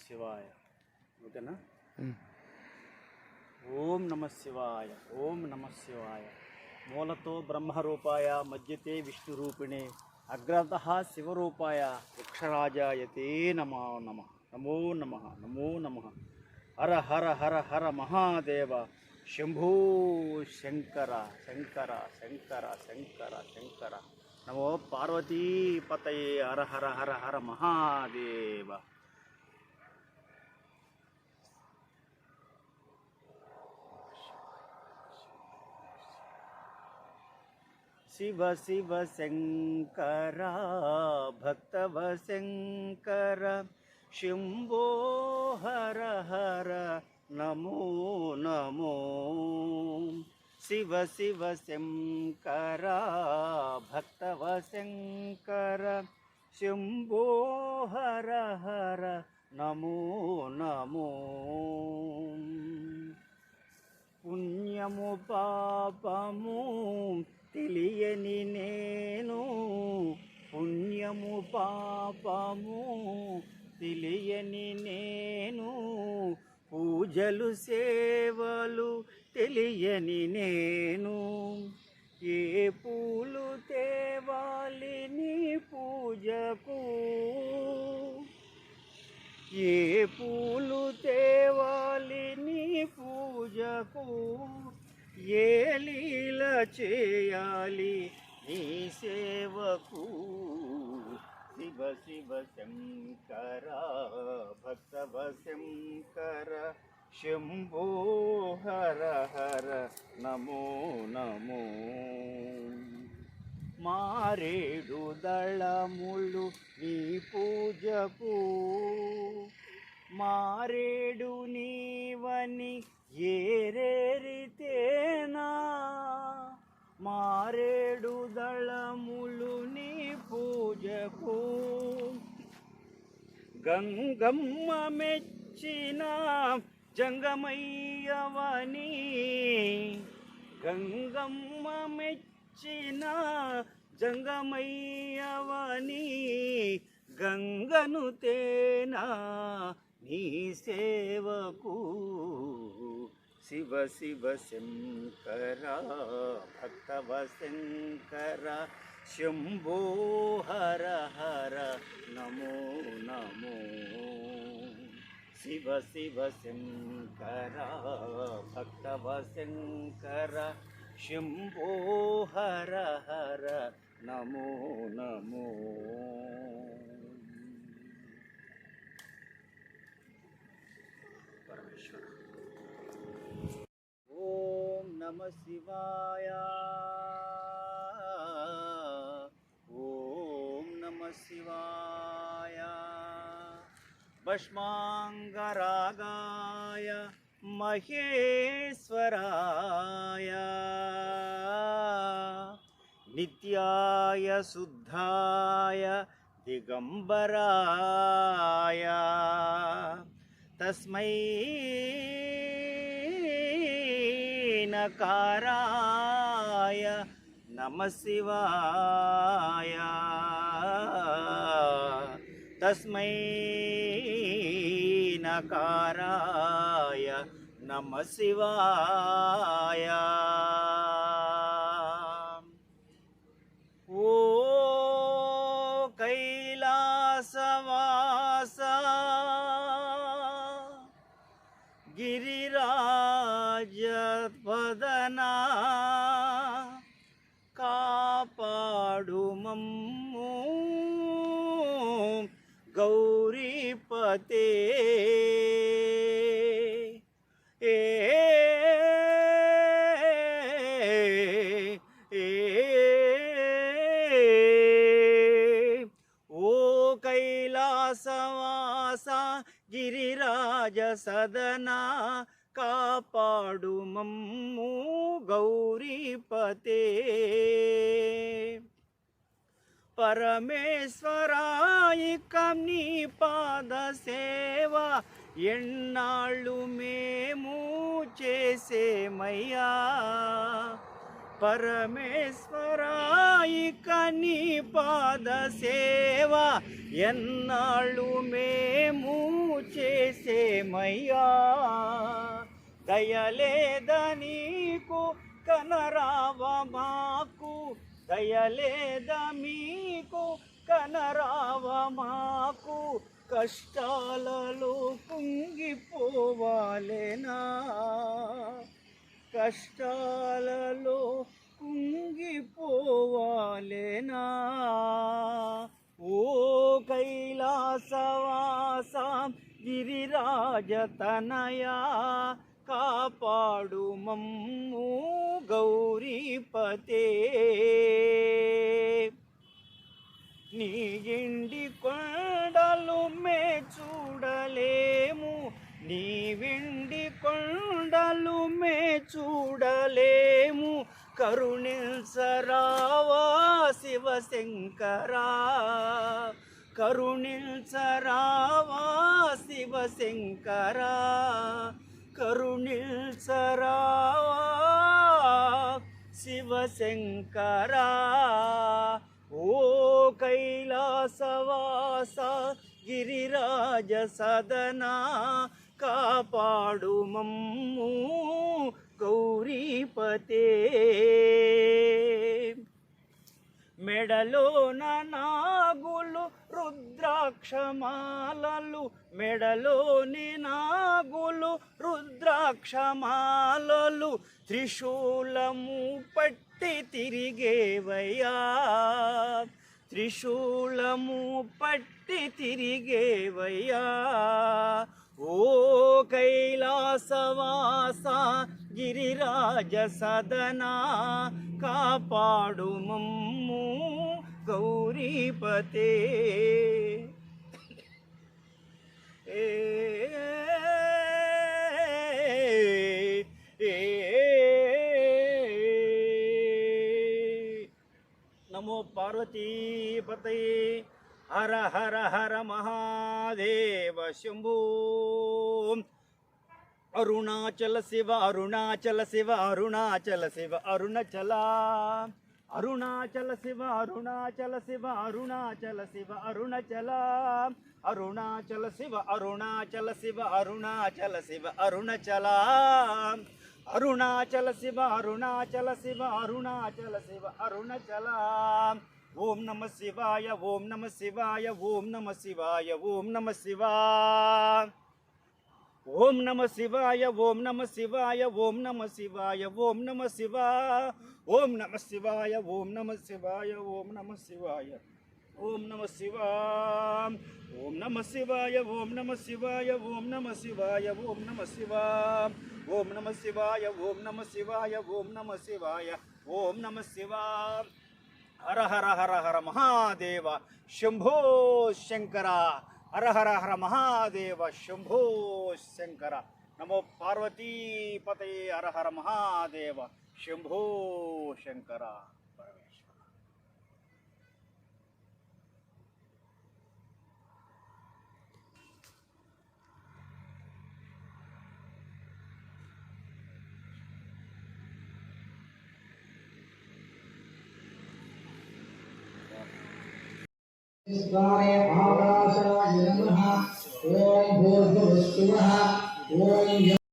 శివాయ ఓకేనా ఓం నమ శివాయ ఓం నమ శివాయ మూలతో బ్రహ్మరూపాయ మధ్యతే విష్ణురూపిణే అగ్రత శివరూపాయ వృక్షరాజాయతే నమో నమ నమో నమ నమో నమ హర హర హర హర మహాదేవ శంభూ శంకర శంకర శంకర శంకర శంకర నమో పార్వతీపతయే హర హర హర హర మహాదేవ శివ శివ శంకర భక్తవ శంకర. శంభో హర హర నమో నమో. శివ శివ శంకర భక్తవ శంకర. శంభో హర హర నమో నమో. పుణ్యము పాపము తెలియని నేను పుణ్యము పాపము తెలియని నేను పూజలు సేవలు తెలియని నేను. ఏ పూలు తేవాలి నీ పూజకు? ఏ పూలు తేవాలి నీ పూజకు? ఏ లీల చేయాలి నీ సేవకు. శివ శివ శంకర భక్తవ శంకర శంభో హర హర నమో నమో. మారేడు దళములు నీ పూజకు. మారేడు నీవని ఏరేరితేనా? మారేడు దళములు నీ పూజకు గంగమ్మ మెచ్చిన జంగమయ్యవని గంగమ్మ మెచ్చిన జంగమయ్యవని గంగను తేనా నీ సేవకు శివ శివ శంకర భక్తవ శంకర శంభో హర హర నమో నమో శివ శివ శంకర భక్తవ శంకర శంభో హర హర నమో నమో పరమేశ్వర ఓం నమ శివాయ. ఓం నమ శివాయ. భస్మాంగరాగాయ మహేశ్వరాయ. నిత్యాయ శుద్ధాయ దిగంబరాయ. తస్మై నకారాయ నమ శివాయ. తస్మై నకారాయ నమ శివాయ. గిరిరాజపదనా కాపాడు మమ్ము గౌరీపతే ఏ ఏ ఓ కైలాసవాస గిరిరాజ సదనా కాపాడు మమ్ము గౌరీపతే పరమేశ్వరాయిక నీ పాద సేవ ఎన్నాళ్ళు మేము చేసేమయ్యా? పరమేశ్వరాయిక నీ పాద సేవ ఎన్నాళ్ళు మేము చేసేమయ్యా? దయలేద నీకు? కనరావ మాకు? దయలేద మీకు? కనరావ మాకు? కష్టాలలో కుంగిపోవాలేనా కష్టాలలో కుంగిపోవాలేనా ఓ కైలాసవాస గిరిరాజతనయా కాపాడు మమ్ము గౌరీపతే నీ ఎండి కొండలు మే చూడలేము నీ వెండి కొండలు మే చూడలేము. కరుణిల్సరావా శివశంకరా కరుణిల్సరావా శివశంకరా శంకరా ఓ కైలాసవాస గిరిరాజ సదనా కాపాడు మమ్ము గౌరీపతే. మెడలోన నాగులు రుద్రాక్షమాలలు మెడలోని నాగులు రుద్రాక్షమాలలు త్రిశూలము పట్టి తిరిగేవయ్యా. త్రిశూలము పట్టి తిరిగేవయ్యా. ఓ కైలాసవాస గిరిరాజ సదనా కాపాడు మమ్ము గౌరీపతే. ఏ పార్వతీపతయే హర హర హర మహాదేవ శంభూ అరుణాచల శివ అరుణాచల శివ అరుణాచల శివ అరుణచల అరుణాచల శివ అరుణాచల శివ అరుణాచల శివ అరుణచల అరుణాచల శివ అరుణాచల శివ అరుణాచల శివ అరుణచల అరుణాచల శివ అరుణాచల శివ అరుణాచల శివ అరుణచల ओम नम शिवाय ओम नम शिवाय ओम नम शिवाय ओम नम शिवा ओम नम शिवाय ओम नम शिवाय ओम नम शिवाय ओम नम शिवा ओम नम शिवाय ओम नम शिवाय ओम नम शिवाय ओम नम शिवा ओम नम शिवाय ओम नम शिवाय ओम नम शिवाय ओम नम शिवा ओम नम शिवाय ओम नम शिवाय ओम नम शिवाय ओम नम शिवा हर हर हर हर महादेव शंभो शंकर। हर हर हर महादेव शंभो शंकर। नमो पार्वती पते हर हर महादेव शंभो शंकर। स्वाय आकाशाय नमः ॐ भूर्भुवस्सुवः ॐ